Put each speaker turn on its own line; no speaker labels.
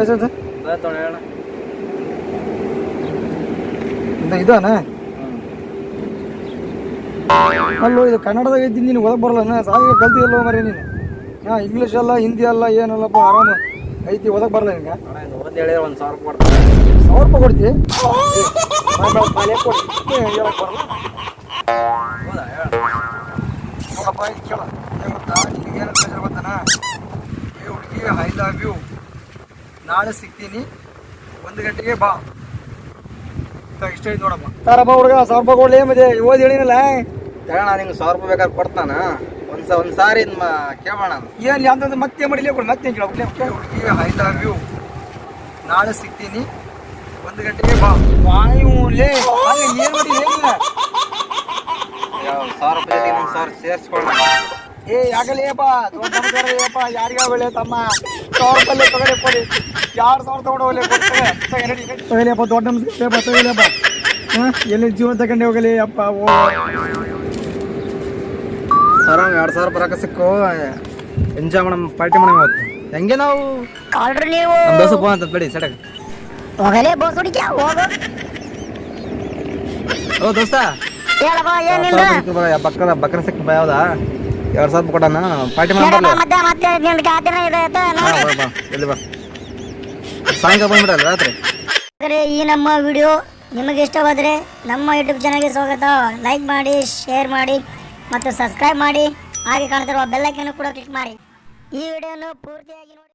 Message
message ಇದಾನ? ಅಲ್ಲೋ ಇದು ಕನ್ನಡದಾಗ ಇದ್ದೀನಿ ನೀನು ಓದಕ್ಕೆ ಬರಲ್ಲ. ಸಾವಿರ ಕಲ್ತಿಯಲ್ಲೋ ಮರಿ ನೀನು. ಹಾ ಇಂಗ್ಲೀಷ್ ಅಲ್ಲ ಹಿಂದಿ ಅಲ್ಲ ಏನಲ್ಲಪ್ಪ ಆರಾಮ ಐತಿ ಓದಕ್ಕೆ ಬರಲ್ಲ ನಿನಗೆ?
ಒಂದು ಸಾವಿರ ರೂಪಾಯಿ ಕೊಡ್ತೀನಿ.
ಸಾವಿರ ರೂಪಾಯಿ ಕೊಡ್ತೀವಿ ಇದು ಕೇಳ ಏನು ಗೊತ್ತಾ ಏನು ಮೆಸೇಜ್ ಗೊತ್ತಾನ? ಏ ಹುಡುಗಿ ಐ ಲವ್ ಯು ನಾಳೆ ಸಿಗ್ತೀನಿ. ಒಂದು ಗಂಟೆಗೆ ಬಾ. ಇಷ್ಟ ಐತೆ ನೋಡಪ್ಪ ಸಾರಪ್ಪ ಹುಡುಗ ಸಾವಿರ ರೂಪಾಯಿ ಕೊಡ್ಲಿ ಮತ್ತೆ ಓದಿ ಹೇಳಿನಲ್ಲ.
ಹೇಳಣ್ಣ ನಿಂಗೆ ಸಾವಿರ ರೂಪಾಯಿ ಬೇಕಾದ್ರೆ ಕೊಡ್ತಾನ. ಒಂದು ಸ ಒಂದು ಸಾರಿ ಕೇಳೋಣ
ಏನು ಯಾವ್ದು ಮತ್ತೆ ಮಾಡಲಿ ಕೊಡು ಮತ್ತೆ ಕೇಳಬೇಕು? ಹುಡುಗಿ. ಐ ಲವ್ ಯು ನಾಳೆ ಸಿಗ್ತೀನಿ. ಒಂದು ಗಂಟೆಗೆ ಬಾ. ವಾಯುಲೇ ಏನು ಮಾಡಿ ಏನಿಲ್ಲ
ಸಾವಿರ ರೂಪಾಯಿ ಸಾವಿರ ಸೇರಿಸ್ಕೊಳ್ಳೋಣ
ಏ ಆಗಲೇಪ್ಪ ದೊಡ್ಡ ನಮಸ್ಕಾರಪ್ಪ ಯಾರಿಗ ಒಳ್ಳೆ ತಮ್ಮ. ಸಾವಿರ ರೂಪಾಯಿ ತಗೊಳ್ಳಿ ಕೊಡಿ. ಎರಡು ಸಾವಿರ ತಗೊಂಡು ಹೋಗ್ಲಿ ತಗೊಳ್ಳಿಯಪ್ಪ ದೊಡ್ಡ ನಮಸ್ಕಾರಪ್ಪ ತಗೊಳ್ಳಿಯಪ್ಪ ಹಾಂ? ಎಲ್ಲಿ ಜೀವನ ತಗೊಂಡು ಹೋಗಲಿ ಅಪ್ಪ. ಓ.
ಆರಾಮ್ ಎರಡು ಸಾವಿರ ಬರಕ ಸಿಕ್ಕು. ಎಂಜಾಯ್ ಮಾಡಮ್ ಪಾರ್ಟಿ ಮಾಡಮ್ ಇವತ್ತು. ಹೆಂಗೆ ನಾವು?
ಆರ್ಡ್ರ್ ನೀವು?
ನಮ್ಮ ದೋಸ್ತ ಅಂತ ಬಿಡಿ ಸಡಕ್
ಹೋಗಲೇ ಬೋಸ್ ಹುಡುಕ್ಯ ಹೋಗೋ.
ಓ ದೋಸ್ತ.
ಹೇಳಪ್ಪ ಏನಿಲ್ಲ.
ಬಕ್ಕರ ಬಕ್ಕರ ಸಿಕ್ಕ ಬಾ ಯಾವ್ದಾ? ಎರಡು ಸಾವಿರ ರೂಪಾಯಿ ಕೊಡೋಣ. ಪಾರ್ಟಿ ಮಾಡಮ್
ಹೇಳಪ್ಪ
ಬರ್ಲಿ?
ಮತ್ತೆ ಮತ್ತೆ ನಿನ್ ಖಾತೆನ ಇದೆ ಆಯ್ತಾ?
ಬಾ ಬಾ ಬಾ? ಸಾಯಂಕಾಲ ಬಂದ್ಬಿಡಲ್ಲ ರಾತ್ರಿ?
ಹಾಗಾದ್ರೆ ಈ ನಮ್ಮ ವಿಡಿಯೋ ನಿಮಗೆ ಇಷ್ಟವಾದ್ರೆ ನಮ್ಮ ಯೂಟ್ಯೂಬ್ ಚಾನಲ್ಗೆ ಸ್ವಾಗತ. ಲೈಕ್ ಮಾಡಿ ಶೇರ್ ಮಾಡಿ ಮತ್ತು ಸಬ್ಸ್ಕ್ರೈಬ್ ಮಾಡಿ. ಹಾಗೆ ಕಾಣ್ತಿರುವ ಬೆಲ್ಲೈಕನ್ನು ಕೂಡ ಕ್ಲಿಕ್ ಮಾಡಿ. ಈ ವಿಡಿಯೋನು ಪೂರ್ತಿಯಾಗಿ ನೋಡಿ.